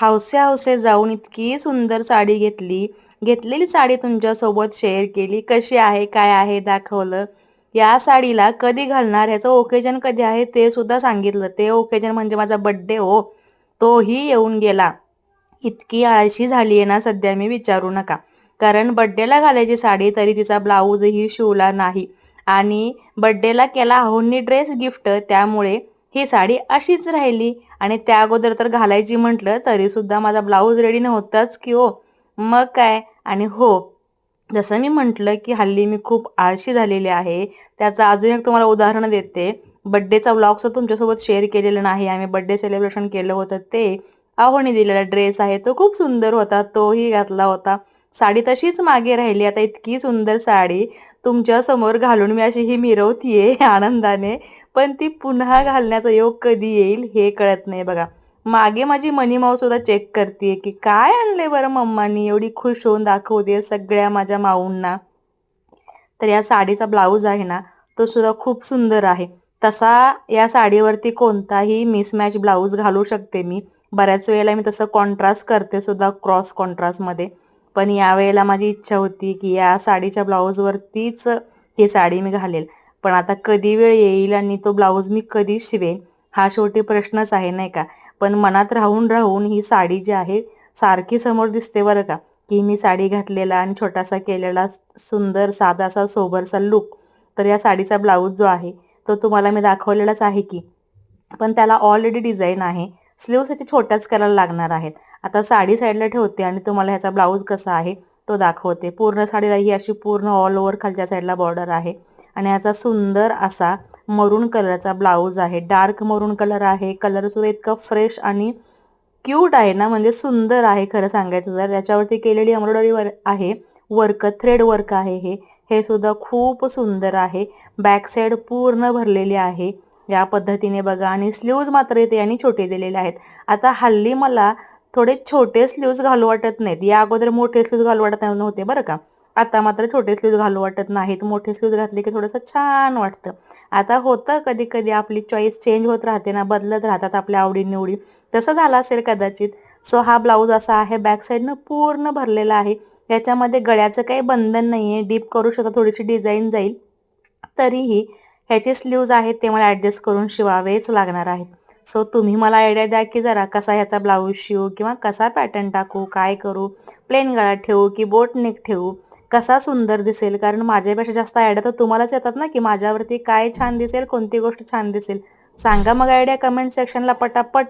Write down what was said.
हौसे हौसे जाऊन इतकी सुंदर साडी घेतली. घेतलेली साडी तुमच्यासोबत शेअर केली. कशी आहे? काय आहे? दाखवलं. या साडीला कधी घालणार? ह्याचं ओकेजन कधी आहे? ते सुद्धा सांगितलं. ते ओकेजन म्हणजे माझा बड्डे हो. तोही येऊन गेला. इतकी आळशी झाली आहे ना सध्या मी विचारू नका. कारण बड्डेला घालायची साडी तरी तिचा ब्लाऊजही शिवला नाही. आणि बड्डेला केला अहोनी ड्रेस गिफ्ट त्यामुळे ही साडी अशीच राहिली. आणि त्या अगोदर तर घालायची म्हटलं तरी सुद्धा माझा ब्लाऊज रेडी नव्हताच की हो मग काय? आणि हो जसं मी म्हटलं की हल्ली मी खूप आळशी झालेली आहे. त्याचं अजून एक तुम्हाला उदाहरण देते. बड्डेचा व्लॉग सुद्धा तुमच्यासोबत शेअर केलेला नाही. आम्ही बड्डे सेलिब्रेशन केलं होतं ते. आहोनी दिलेला ड्रेस आहे तो खूप सुंदर होता तोही घातला होता. साडी तशीच मागे राहिली. आता इतकी सुंदर साडी. तुमच्यासमोर घालून मी अशी ही मिरवतीये आनंदाने. पण ती पुन्हा घालण्याचा योग कधी येईल हे कळत नाही बघा. मागे माझी मनी माऊ सुद्धा चेक करते की काय आणले बरं मम्मानी? एवढी खुश होऊन दाखवते सगळ्या माझ्या माऊंना. तर या साडीचा ब्लाऊज आहे ना तो सुद्धा खूप सुंदर आहे. तसा या साडीवरती कोणताही मिसमॅच ब्लाऊज घालू शकते मी. बऱ्याच वेळेला मी तसं कॉन्ट्रास्ट करते सुद्धा क्रॉस कॉन्ट्रास्टमध्ये पण यावेळेला माझी इच्छा होती की या साडीच्या ब्लाऊजवरतीच ही साडी मी घालेल. पण आता कधी वेळ येईल आणि तो ब्लाऊज मी कधी शिवेन हा शेवटी प्रश्नच आहे नाही का? पण मनात राहून राहून ही साडी जी आहे सारखी समोर दिसते बरं का? की मी साडी घातलेला आणि छोटासा केलेला सुंदर साधासा सोबरसा लुक तर या साडीचा ब्लाऊज जो आहे तो तुम्हाला मी दाखवलेलाच आहे की पण त्याला ऑलरेडी डिझाईन आहे. स्लीव्स याचे छोट्याच करायला लागणार आहेत. आता साडी साईडला ठेवते आणि तुम्हाला ह्याचा ब्लाऊज कसा आहे तो दाखवते. पूर्ण साडीला ही अशी पूर्ण ऑल ओव्हर खालच्या साईडला बॉर्डर आहे. आणि याचा सुंदर असा मरून कलरचा ब्लाऊज आहे. डार्क मरून कलर आहे. कलर सुद्धा इतकं फ्रेश आणि क्यूट आहे ना म्हणजे सुंदर आहे खरं सांगायचं जर याच्यावरती केलेली एम्ब्रॉयडरी वर आहे. वर्क थ्रेड वर्क आहे हे. हे सुद्धा खूप सुंदर आहे. बॅक साईड पूर्ण भरलेली आहे. या पद्धतीने बघा. आणि स्लीव्ज मात्र इथे यांनी छोटे दिलेले आहेत. आता हल्ली मला थोडे छोटे स्लीव्ज घालू वाटत नाहीत. या अगोदर मोठे स्लीव्ज घालू वाटत नव्हते बरं का? आता मात्र छोटे स्लीव्ह घालू वाटत नाहीत. मोठे स्लीव्ह घातले की थोडंसं छान वाटतं. आता होतं कधी कधी आपली चॉईस चेंज होत राहते ना बदलत राहतात आपल्या आवडीनिवडी. तसं झालं असेल कदाचित. सो हा ब्लाऊज असा आहे बॅक साईडनं पूर्ण भरलेला आहे. याच्यामध्ये गळ्याचं काही बंधन नाही आहे डीप करू शकता थोडीशी डिझाईन जाईल. तरीही ह्याचे स्लीव्ज आहेत ते मला ॲडजस्ट करून शिवावेच लागणार आहेत. सो तुम्ही मला आयडिया द्या की जरा कसा ह्याचा ब्लाऊज शिवू किंवा कसा पॅटर्न टाकू काय करू? प्लेन गळा ठेवू की बोट नेक ठेवू? कसा सुंदर दिसेल? कारण माझ्यापेक्षा जास्त आयडिया तर तुम्हालाच येतात ना की माझ्यावरती काय छान दिसेल कोणती गोष्ट छान दिसेल. सांगा मग आयडिया कमेंट सेक्शनला पटापट.